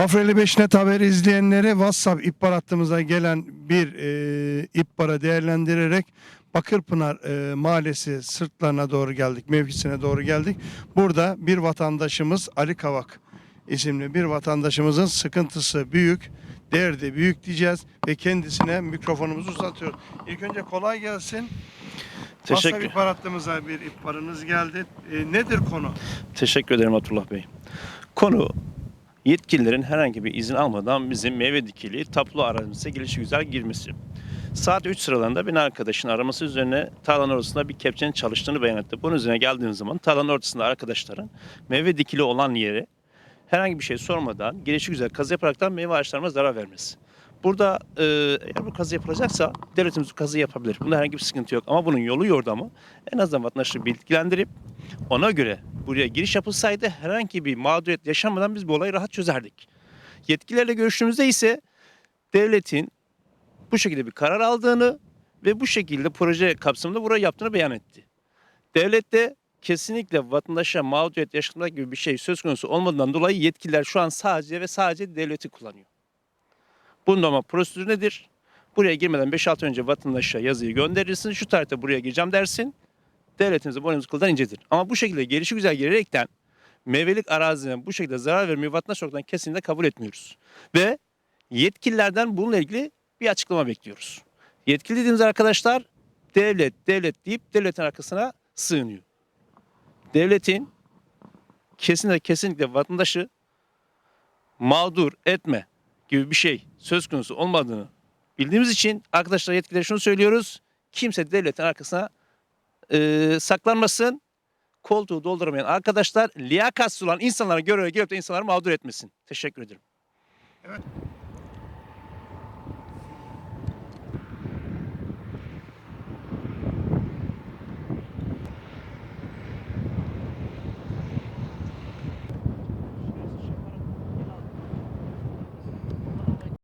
Bafra 55 Net Haber izleyenleri WhatsApp ihbar hattımıza gelen bir e, ihbara değerlendirerek Bakırpınar e, Mahallesi sırtlarına doğru geldik, mevkisine doğru geldik. Burada bir vatandaşımız Ali Kavak isimli bir vatandaşımızın sıkıntısı büyük, derdi büyük diyeceğiz ve kendisine mikrofonumuzu uzatıyoruz. İlk önce kolay gelsin. WhatsApp Teşekkür, ihbar hattımıza bir ihbarınız geldi. E, nedir konu? teşekkür ederim Abdullah Bey. Konu yetkililerin herhangi bir izin almadan bizim meyve dikili tapulu arazimize gelişi güzel girmesi. Saat 3 sıralarında bir arkadaşın araması üzerine tarlanın ortasında bir kepçenin çalıştığını beyan etti. Bunun üzerine geldiğim zaman tarlanın ortasında arkadaşların meyve dikili olan yere herhangi bir şey sormadan gelişi güzel kazı yaparaktan meyve ağaçlarına zarar vermesi. Burada e, eğer bu kazı yapılacaksa devletimiz bu kazı yapabilir. Bunda herhangi bir sıkıntı yok. Ama bunun yolu yordamı en azından vatandaşları bilgilendirip ona göre buraya giriş yapılsaydı herhangi bir mağduriyet yaşamadan biz bu olayı rahat çözerdik. Yetkililerle görüştüğümüzde ise devletin bu şekilde bir karar aldığını ve bu şekilde proje kapsamında burayı yaptığını beyan etti. Devlet de kesinlikle vatandaşa mağduriyet yaşatmak gibi bir şey söz konusu olmadığından dolayı yetkililer şu an sadece ve sadece devleti kullanıyor. Bunun ama prosedürü nedir? Buraya girmeden 5-6 önce vatandaşa yazıyı gönderirsin. Şu tarihte buraya gireceğim dersin. Devletimize boynumuz kıldan incedir. Ama bu şekilde gelişi güzel girerekten meyvelik arazine bu şekilde zarar vermeyi vatandaş olarak kesinlikle kabul etmiyoruz. Ve yetkililerden bununla ilgili bir açıklama bekliyoruz. Yetkili dediğimiz arkadaşlar devlet, devlet deyip devletin arkasına sığınıyor. Devletin kesinlikle kesinlikle vatandaşı mağdur etme gibi bir şey söz konusu olmadığını bildiğimiz için arkadaşlar yetkililere şunu söylüyoruz. Kimse devletin arkasına e, saklanmasın. Koltuğu dolduramayan arkadaşlar liyakatsiz olan insanlara göre gelip de insanları mağdur etmesin. Teşekkür ederim.